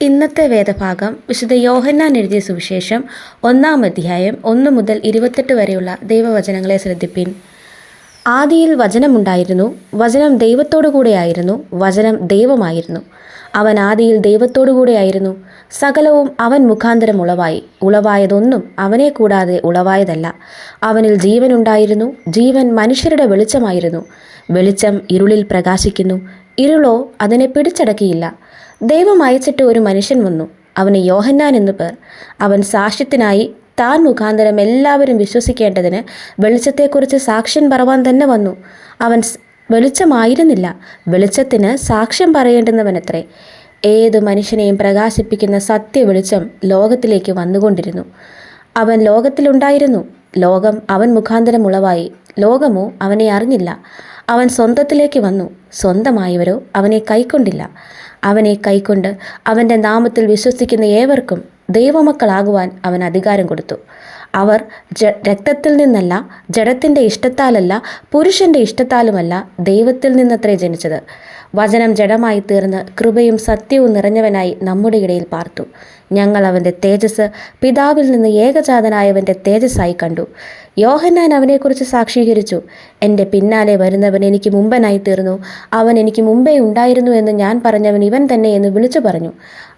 ഇന്നത്തെ വേദഭാഗം വിശുദ്ധ യോഹന്നാൻ എഴുതിയ സുവിശേഷം ഒന്നാം അധ്യായം ഒന്ന് മുതൽ ഇരുപത്തെട്ട് വരെയുള്ള ദൈവവചനങ്ങളെ ശ്രദ്ധിപ്പിൻ. ആദിയിൽ വചനമുണ്ടായിരുന്നു വചനം ദൈവത്തോടു കൂടെയായിരുന്നു വചനം ദൈവമായിരുന്നു. അവൻ ആദിയിൽ ദൈവത്തോടു കൂടെയായിരുന്നു സകലവും അവൻ മുഖാന്തരം ഉളവായി. ഉളവായതൊന്നും അവനെ കൂടാതെ ഉളവായതല്ല. അവനിൽ ജീവനുണ്ടായിരുന്നു ജീവൻ മനുഷ്യരുടെ വെളിച്ചമായിരുന്നു. വെളിച്ചം ഇരുളിൽ പ്രകാശിക്കുന്നു ഇരുളോ അതിനെ പിടിച്ചടക്കിയില്ല. ദൈവം അയച്ചിട്ട് ഒരു മനുഷ്യൻ വന്നു. അവന് യോഹന്നാൻ എന്നു പേർ. അവൻ സാക്ഷ്യത്തിനായി താൻ മുഖാന്തരം എല്ലാവരും വിശ്വസിക്കേണ്ടതിന് വെളിച്ചത്തെക്കുറിച്ച് സാക്ഷ്യം പറവാൻ തന്നെ വന്നു. അവൻ വെളിച്ചമായിരുന്നില്ല. വെളിച്ചത്തിന് സാക്ഷ്യം പറയേണ്ടുന്നവനത്രേ. ഏത് മനുഷ്യനെയും പ്രകാശിപ്പിക്കുന്ന സത്യ വെളിച്ചം ലോകത്തിലേക്ക് വന്നുകൊണ്ടിരുന്നു. അവൻ ലോകത്തിലുണ്ടായിരുന്നു. ലോകം അവൻ മുഖാന്തരം ഉളവായി ലോകമോ അവനെ അറിഞ്ഞില്ല. അവൻ സ്വന്തത്തിലേക്ക് വന്നു. സ്വന്തമായവരോ അവനെ കൈക്കൊണ്ടില്ല. അവനെ കൈക്കൊണ്ട് അവന്റെ നാമത്തിൽ വിശ്വസിക്കുന്ന ഏവർക്കും ദൈവമക്കളാകുവാൻ അവൻ അധികാരം കൊടുത്തു. അവർ രക്തത്തിൽ നിന്നല്ല ജഡത്തിന്റെ ഇഷ്ടത്താലല്ല പുരുഷന്റെ ഇഷ്ടത്താലുമല്ല ദൈവത്തിൽ നിന്നത്രേ ജനിച്ചത്. വചനം ജഡമായി തീർന്ന് കൃപയും സത്യവും നിറഞ്ഞവനായി നമ്മുടെ ഇടയിൽ പാർത്തു. ഞങ്ങൾ അവന്റെ തേജസ് പിതാവിൽ നിന്ന് ഏകജാതനായവന്റെ തേജസ്സായി കണ്ടു. യോഹന്നാൻ അവനെക്കുറിച്ച് സാക്ഷീകരിച്ചു. എന്റെ പിന്നാലെ വരുന്നവൻ എനിക്ക് മുമ്പനായി തീർന്നു. അവൻ എനിക്ക് മുമ്പേ ഉണ്ടായിരുന്നു എന്ന് ഞാൻ പറഞ്ഞവൻ ഇവൻ തന്നെ എന്ന് വിളിച്ചു പറഞ്ഞു.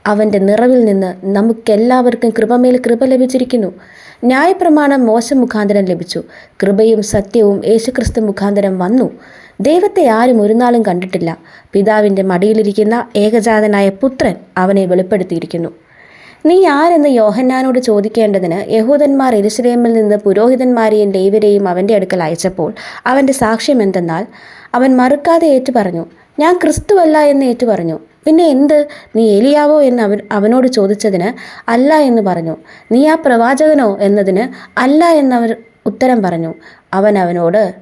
അവന്റെ നിറവിൽ നിന്ന് നമുക്കെല്ലാവർക്കും കൃപമേൽ കൃപ ലഭിച്ചിരിക്കുന്നു. ന്യായപ്രമാണം മോശം മുഖാന്തരം ലഭിച്ചു. കൃപയും സത്യവും യേശുക്രിസ്തു മുഖാന്തരം വന്നു. ദൈവത്തെ ആരും ഒരു നാളും കണ്ടിട്ടില്ല. പിതാവിന്റെ മടിയിലിരിക്കുന്ന ഏകജാതനായ പുത്രൻ അവനെ വെളിപ്പെടുത്തിയിരിക്കുന്നു. നീ ആരെന്ന് യോഹന്നാനോട് ചോദിക്കേണ്ടതിന് യഹൂദന്മാർ എരുസലേമിൽ നിന്ന് പുരോഹിതന്മാരെയും ലേവരെയും അവന്റെ അടുക്കൽ അയച്ചപ്പോൾ അവന്റെ സാക്ഷ്യം എന്തെന്നാൽ അവൻ മറുക്കാതെ ഏറ്റു പറഞ്ഞു ഞാൻ ക്രിസ്തുവല്ല എന്ന് ഏറ്റു പറഞ്ഞു പിന്നെ എന്ത്? നീ എലിയാവോ എന്ന് അവൻ അവനോട് ചോദിച്ചതിന് അല്ല എന്ന് പറഞ്ഞു. നീ ആ പ്രവാചകനോ എന്നതിന് അല്ല എന്നവർ ഉത്തരം പറഞ്ഞു. അവൻ അവനോട്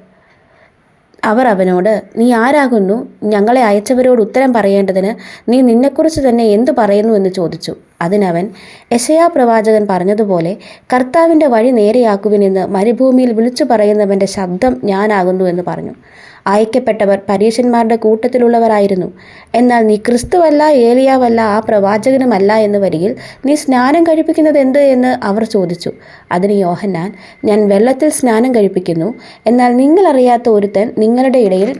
അവർ അവനോട് നീ ആരാകുന്നു? ഞങ്ങളെ അയച്ചവരോട് ഉത്തരം പറയേണ്ടതിന് നീ നിന്നെക്കുറിച്ച് തന്നെ എന്തു പറയുന്നു? എന്ന് ചോദിച്ചു. അതിനവൻ യശയാ പ്രവാചകൻ പറഞ്ഞതുപോലെ കർത്താവിന്റെ വഴി നേരെയാക്കുവിനെന്ന് മരുഭൂമിയിൽ വിളിച്ചു പറയുന്നവന്റെ ശബ്ദം ഞാനാകുന്നു എന്ന് പറഞ്ഞു. അയക്കപ്പെട്ടവർ പരീശന്മാരുടെ കൂട്ടത്തിലുള്ളവരായിരുന്നു. എന്നാൽ നീ ക്രിസ്തുവല്ല ഏലിയാവല്ല ആ പ്രവാചകനുമല്ല എന്ന് വരികിൽ നീ സ്നാനം കഴിപ്പിക്കുന്നത് എന്ത് എന്ന് അവർ ചോദിച്ചു. അതിന് യോഹന്നാൻ ഞാൻ വെള്ളത്തിൽ സ്നാനം കഴിപ്പിക്കുന്നു. എന്നാൽ നിങ്ങളറിയാത്ത ഒരുത്തൻ നിങ്ങളുടെ ഇടയിൽ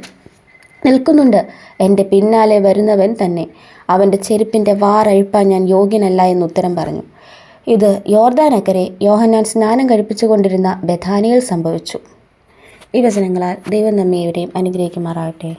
നിൽക്കുന്നുണ്ട്. എന്റെ പിന്നാലെ വരുന്നവൻ തന്നെ. അവന്റെ ചെരുപ്പിന്റെ വാറഴിപ്പാൻ ഞാൻ യോഗ്യനല്ല എന്ന് ഉത്തരം പറഞ്ഞു. ഇത് യോർദാനക്കരെ യോഹന്നാൻ സ്നാനം കഴിപ്പിച്ചുകൊണ്ടിരുന്ന ബഥാനിയിൽ സംഭവിച്ചു. ഈ വചനങ്ങളാൽ ദൈവം നമ്മെ ഇവരെയും അനുഗ്രഹിക്കുമാറാകട്ടെ.